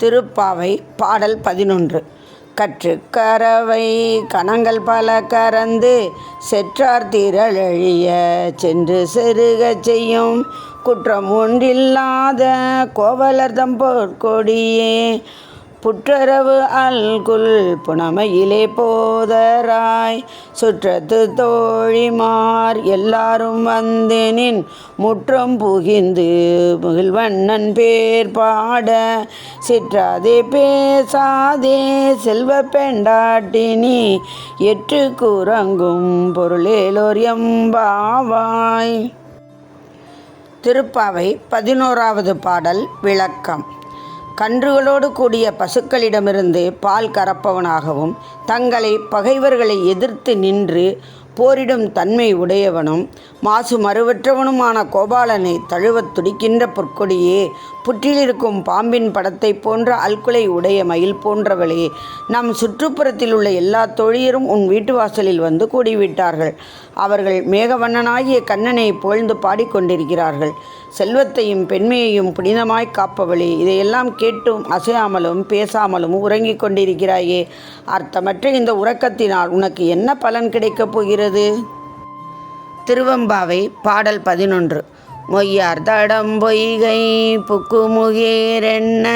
திருப்பாவை பாடல் பதினொன்று. கற்று கரவை கணங்கள் பல கறந்து செற்றார் திரளழிய சென்று செருகச் செய்யும் குற்றம் ஒன்றில்லாத கோவலர்தம் பொற்கொடியே புற்றரவு அல்குல் புனமையிலே போதராய். சுற்றத்து தோழிமார் எல்லாரும் வந்தேனின் முற்றம் புகிந்து முகில்வண்ணன் பேர் பாட. சிற்றாதே பேசாதே செல்வ பெண்டாட்டினி எற்று குரங்கும் பொருளேலோர் எம்பாவாய். திருப்பாவை பதினோராவது பாடல் விளக்கம். கன்றுகளோடு கூடிய பசுக்களிடமிருந்து பால் கறப்பவனாகவும் தங்களை பகைவர்களை எதிர்த்து நின்று போரிடும் தன்மை உடையவனும் மாசு மறுவற்றவனுமான கோபாலனை தழுவத் துடிக்கின்ற பொற்கொடியே புற்றிலிருக்கும் பாம்பின் படத்தை போன்ற அல்குலை உடைய மயில் போன்றவளே நம் சுற்றுப்புறத்தில் உள்ள எல்லா தொழியரும் உன் வீட்டு வாசலில் வந்து கூடிவிட்டார்கள். அவர்கள் மேகவண்ணனாகிய கண்ணனை புகழ்ந்து பாடிக்கொண்டிருக்கிறார்கள். செல்வத்தையும் பெண்மையையும் புனிதமாய் காப்பவளே. இதையெல்லாம் கேட்டும் அசையாமலும் பேசாமலும் உறங்கிக் கொண்டிருக்கிறாயே. அர்த்தமற்ற இந்த உறக்கத்தினால் உனக்கு என்ன பலன் கிடைக்கப் போகிறது? திருவம்பாவை பாடல் பதினொன்று. மொய்யார் தடம் பொய்கை புக்குமுகேரென்ன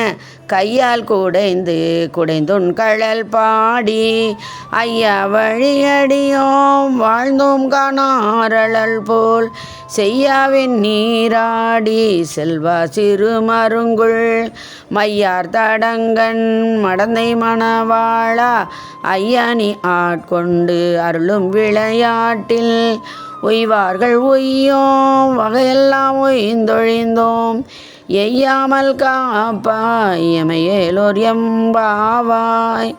கையால் குடைந்து குடைந்துன் கழல் பாடி. ஐயா வழியடியோம் வாழ்ந்தோம் காணாரழல் போல். செய்யாவின் நீராடி செல்வா சிறு மருங்குள். மையார் தடங்கன் மடந்தை மணவாளா. ஐயனி ஆட்கொண்டு அருளும் விளையாட்டில். உய்வார்கள் ஒய்யோம் வகையெல்லாம் ஒய்ந்தொழிந்தோம் எய்யாமல் காப்பாய் எமையேலோர் எம்பாவாய்.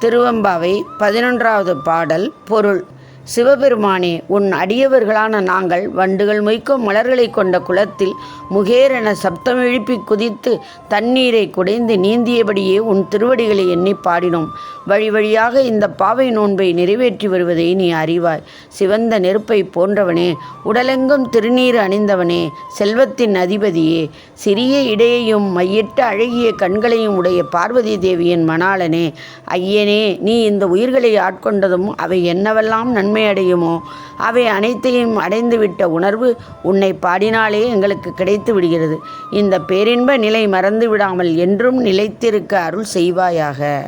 திருவம்பாவை பதினொன்றாவது பாடல் பொருள். சிவபெருமானே உன் அடியவர்களான நாங்கள் வண்டுகள் மொய்க்கும் மலர்களை கொண்ட குளத்தில் முகேரென சப்தம் எழுப்பி குதித்து தண்ணீரை குடைந்து நீந்தியபடியே உன் திருவடிகளை எண்ணி பாடினோம். வழி வழியாக இந்த பாவை நோன்பை நிறைவேற்றி வருவதை நீ அறிவாய். சிவந்த நெருப்பை போன்றவனே உடலெங்கும் திருநீர் அணிந்தவனே செல்வத்தின் அதிபதியே. சிறிய இடையையும் மையிட்ட அழகிய கண்களையும் உடைய பார்வதி தேவியின் மணாளனே ஐயனே நீ இந்த உயிர்களை ஆட்கொண்டதும் அவை என்னவெல்லாம் நன்மை அடையுமோ அவை அனைத்தையும் அடைந்துவிட்ட உணர்வு உன்னை பாடினாலே எங்களுக்கு கிடைத்து விடுகிறது. இந்த பேரின்ப நிலை மறந்து விடாமல் என்றும் நிலைத்திருக்க அருள் செய்வாயாக.